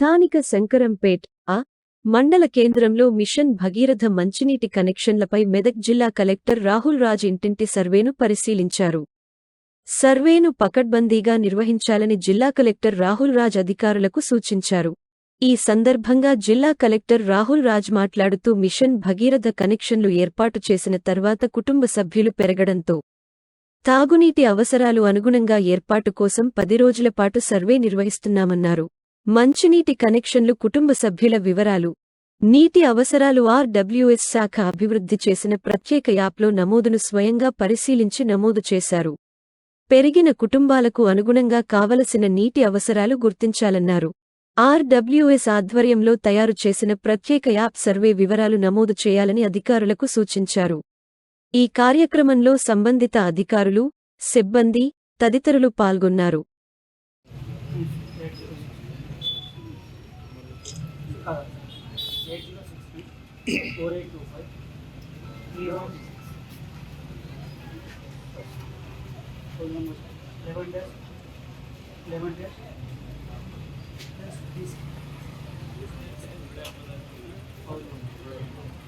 స్థానిక శంకరంపేట్ ఆ మండల కేంద్రంలో మిషన్ భగీరథ మంచినీటి కనెక్షన్లపై మెదక్ జిల్లా కలెక్టర్ రాహుల్ రాజ్ ఇంటింటి సర్వేను పరిశీలించారు. సర్వేను పకడ్బందీగా నిర్వహించాలని జిల్లా కలెక్టర్ రాహుల్ రాజ్ అధికారులకు సూచించారు. ఈ సందర్భంగా జిల్లా కలెక్టర్ రాహుల్ రాజ్ మాట్లాడుతూ మిషన్ భగీరథ కనెక్షన్లు ఏర్పాటు చేసిన తర్వాత కుటుంబ సభ్యులు పెరగడంతో తాగునీటి అవసరాలు అనుగుణంగా ఏర్పాటు కోసం పది రోజుల పాటు సర్వే నిర్వహిస్తున్నామన్నారు. మంచినీటి కనెక్షన్లు కుటుంబ సభ్యుల వివరాలు. నీటి అవసరాలు ఆర్డబ్ల్యూఎస్ శాఖ అభివృద్ధి చేసిన ప్రత్యేక యాప్లో నమోదును స్వయంగా పరిశీలించి నమోదు చేశారు. పెరిగిన కుటుంబాలకు అనుగుణంగా కావలసిన నీటి అవసరాలు గుర్తించాలన్నారు. ఆర్డబ్ల్యూఎస్ ఆధ్వర్యంలో తయారు చేసిన ప్రత్యేక యాప్ సర్వే వివరాలు నమోదు చేయాలని అధికారులకు సూచించారు. ఈ కార్యక్రమంలో సంబంధిత అధికారులు సిబ్బంది తదితరులు పాల్గొన్నారు. eight zero sixty four eight two five three one phone number eleven dash eleven dash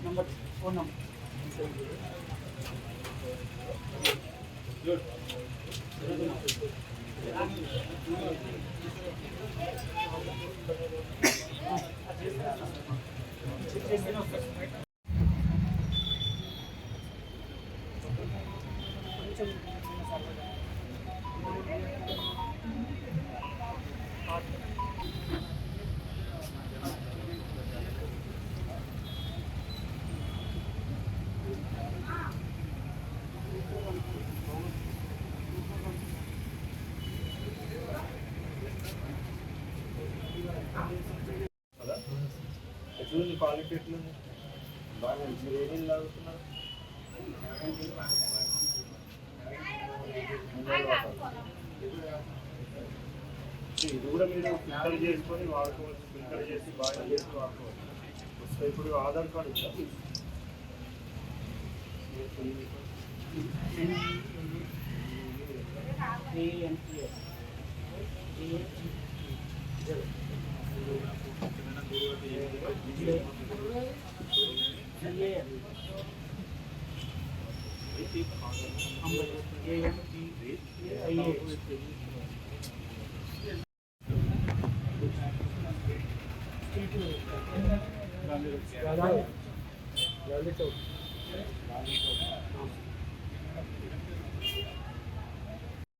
number phone number కొంచెం క్వాలిటీ ఎట్లుంది బాగా మీరు ఏమేమి తాగుతున్నారు ఇది కూడా మీరు ఫిల్టర్ చేసుకొని వాడుకోవచ్చు ఫిల్టర్ చేసి బాగా చేసి వాడుకోవచ్చు వస్తే ఇప్పుడు ఆధార్ కార్డు ఉందా ఏఎన్పిఎస్ లలిత